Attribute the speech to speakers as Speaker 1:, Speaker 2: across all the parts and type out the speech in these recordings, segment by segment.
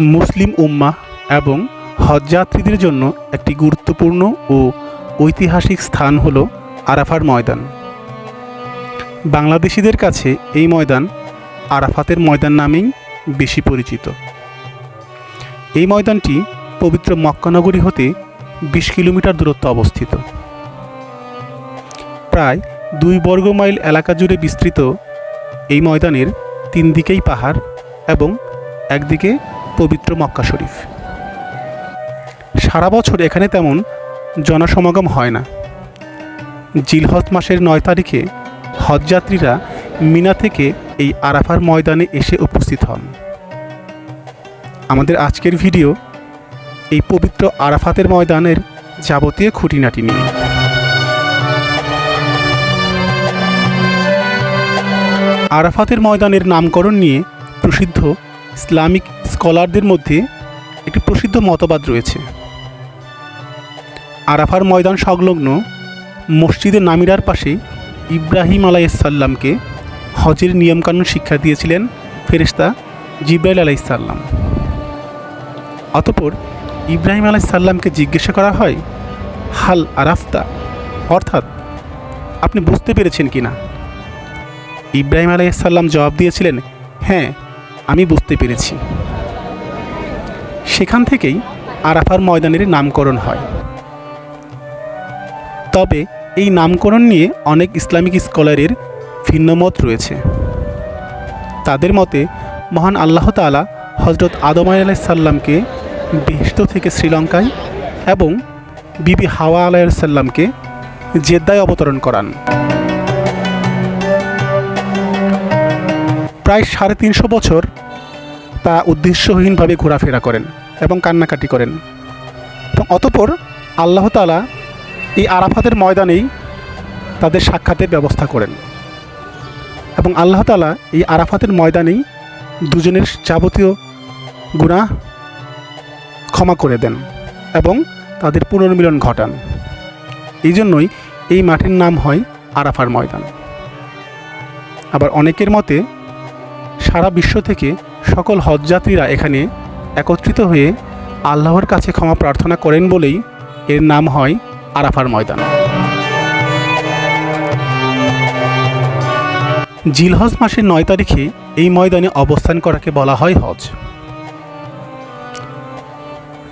Speaker 1: মুসলিম উম্মা এবং হজযাত্রীদের জন্য একটি গুরুত্বপূর্ণ ও ঐতিহাসিক স্থান হল আরাফার ময়দান। বাংলাদেশিদের কাছে এই ময়দান আরাফাতের ময়দান নামেই বেশি পরিচিত। এই ময়দানটি পবিত্র মক্কানগরী হতে বিশ কিলোমিটার দূরত্বে অবস্থিত। প্রায় দুই বর্গ মাইল এলাকা জুড়ে বিস্তৃত এই ময়দানের তিন দিকেই পাহাড় এবং একদিকে পবিত্র মক্কা শরীফ। সারা বছর এখানে তেমন জনসমাগম হয় না। জিলহজ মাসের নয় তারিখে হজযাত্রীরা মিনা থেকে এই আরাফার ময়দানে এসে উপস্থিত হন। আমাদের আজকের ভিডিও এই পবিত্র আরাফাতের ময়দানের যাবতীয় খুঁটিনাটি নিয়ে। আরাফাতের ময়দানের নামকরণ নিয়ে প্রসিদ্ধ ইসলামিক স্কলারদের মধ্যে একটি প্রসিদ্ধ মতবাদ রয়েছে। আরাফার ময়দান সংলগ্ন মসজিদে নামিরার পাশে ইব্রাহিম আলাইসাল্লামকে হজের নিয়মকানুন শিক্ষা দিয়েছিলেন ফেরেশতা জিব্রাইল আলাইসাল্লাম অতপর ইব্রাহিম আলাইসাল্লামকে জিজ্ঞাসা করা হয়, হাল আরাফতা? অর্থাৎ, আপনি বুঝতে পেরেছেন কি না? ইব্রাহিম আলাইসাল্লাম জবাব দিয়েছিলেন হ্যাঁ আমি বুঝতে পেরেছি। সেখান থেকেই আরাফার ময়দানের নামকরণ হয়। তবে এই নামকরণ নিয়ে অনেক ইসলামিক স্কলারের ভিন্নমত রয়েছে। তাদের মতে, মহান আল্লাহ তালা হজরত আদম আলাইসাল্লামকে বেহেস্ত থেকে শ্রীলঙ্কায় এবং বিবি হাওয়া আলাইসাল্লামকে জেদ্দায় অবতরণ করান। প্রায় সাড়ে তিনশো বছর তা উদ্দেশ্যহীনভাবে ঘোরাফেরা করেন এবং কান্নাকাটি করেন। এবং অতপর আল্লাহ তালা এই আরাফাতের ময়দানেই তাদের সাক্ষাতের ব্যবস্থা করেন। এবং আল্লাহ তালা এই আরাফাতের ময়দানেই দুজনের যাবতীয় গুণা ক্ষমা করে দেন এবং তাদের পুনর্মিলন ঘটান। এই জন্যই এই মাঠের নাম হয় আরাফার ময়দান। আবার অনেকের মতে সারা বিশ্ব থেকে সকল হজযাত্রীরা এখানে একত্রিত হয়ে আল্লাহর কাছে ক্ষমা প্রার্থনা করেন বলেই এর নাম হয় আরাফার ময়দান। জিলহজ মাসের নয় তারিখে এই ময়দানে অবস্থান করাকে বলা হয় হজ।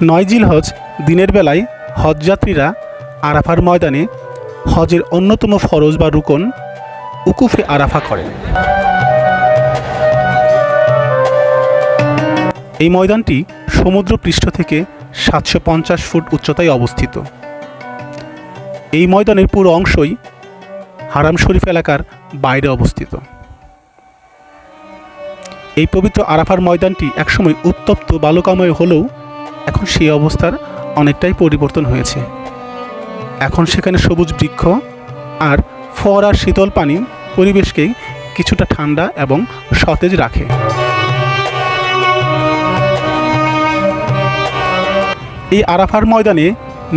Speaker 1: নয় জিলহজ দিনের বেলায় হজযাত্রীরা আরাফার ময়দানে হজের অন্যতম ফরজ বা রুকন উকুফে আরাফা করেন। এই ময়দানটি সমুদ্র পৃষ্ঠ থেকে সাতশো পঞ্চাশ ফুট উচ্চতায় অবস্থিত। এই ময়দানের পুরো অংশই হারাম শরীফ এলাকার বাইরে অবস্থিত। এই পবিত্র আরাফার ময়দানটি একসময় উত্তপ্ত বালুকাময় হলেও এখন সেই অবস্থার অনেকটাই পরিবর্তন হয়েছে। এখন সেখানে সবুজ বৃক্ষ আর ফোয়ারার শীতল পানি পরিবেশকে কিছুটা ঠান্ডা এবং সতেজ রাখে। এই আরাফার ময়দানে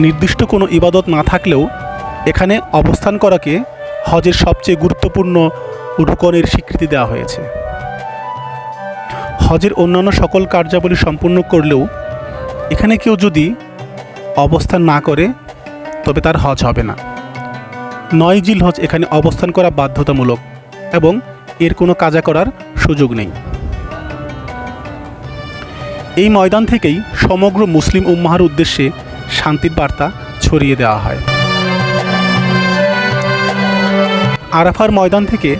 Speaker 1: নির্দিষ্ট কোনো ইবাদত না থাকলেও এখানে অবস্থান করাকে হজের সবচেয়ে গুরুত্বপূর্ণ রুকনের স্বীকৃতি দেওয়া হয়েছে। হজের অন্যান্য সকল কার্যাবলী সম্পূর্ণ করলেও এখানে কেউ যদি অবস্থান না করে, তবে তার হজ হবে না। নয় জিল হজ এখানে অবস্থান করা বাধ্যতামূলক এবং এর কোনো কাজা করার সুযোগ নেই। এই ময়দান থেকেই সমগ্র মুসলিম উম্মাহার উদ্দেশ্যে শান্তির বার্তা ছড়িয়ে দেওয়া হয়। আরাফার ময়দান থেকে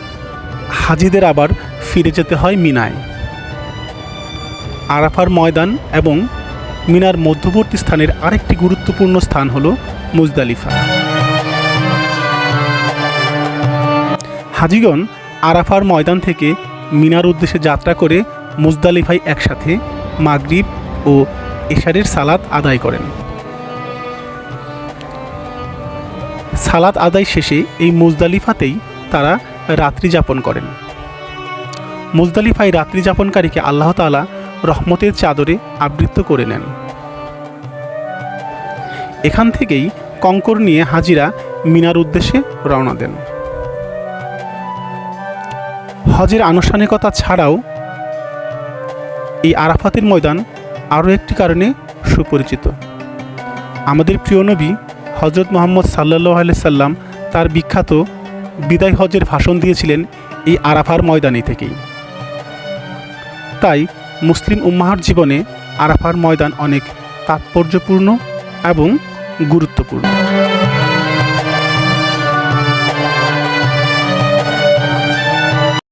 Speaker 1: হাজিদের আবার ফিরে যেতে হয় মিনায়। আরাফার ময়দান এবং মিনার মধ্যবর্তী স্থানের আরেকটি গুরুত্বপূর্ণ স্থান হল মুজদালিফা। হাজিগণ আরাফার ময়দান থেকে মিনার উদ্দেশ্যে যাত্রা করে মুজদালিফায় একসাথে মাগরিব ও এশারের সালাত আদায় করেন। সালাত আদায় শেষে এই মুজদালিফাতেই তারা রাত্রি যাপন করেন। মুজদালিফায় রাত্রি যাপনকারীকে আল্লাহ তালা রহমতের চাদরে আবৃত্ত করে নেন। এখান থেকেই কঙ্কর নিয়ে হাজিরা মিনার উদ্দেশ্যে রওনা দেন। হজের আনুষ্ঠানিকতা ছাড়াও এই আরাফাতের ময়দান আরও একটি কারণে সুপরিচিত। আমাদের প্রিয় নবী হজরত মোহাম্মদ সাল্লাহ সাল্লাম তার বিখ্যাত বিদায় হজের ভাষণ দিয়েছিলেন এই আরাফার ময়দানে থেকেই। তাই মুসলিম উম্মাহার জীবনে আরাফার ময়দান অনেক তাৎপর্যপূর্ণ এবং গুরুত্বপূর্ণ।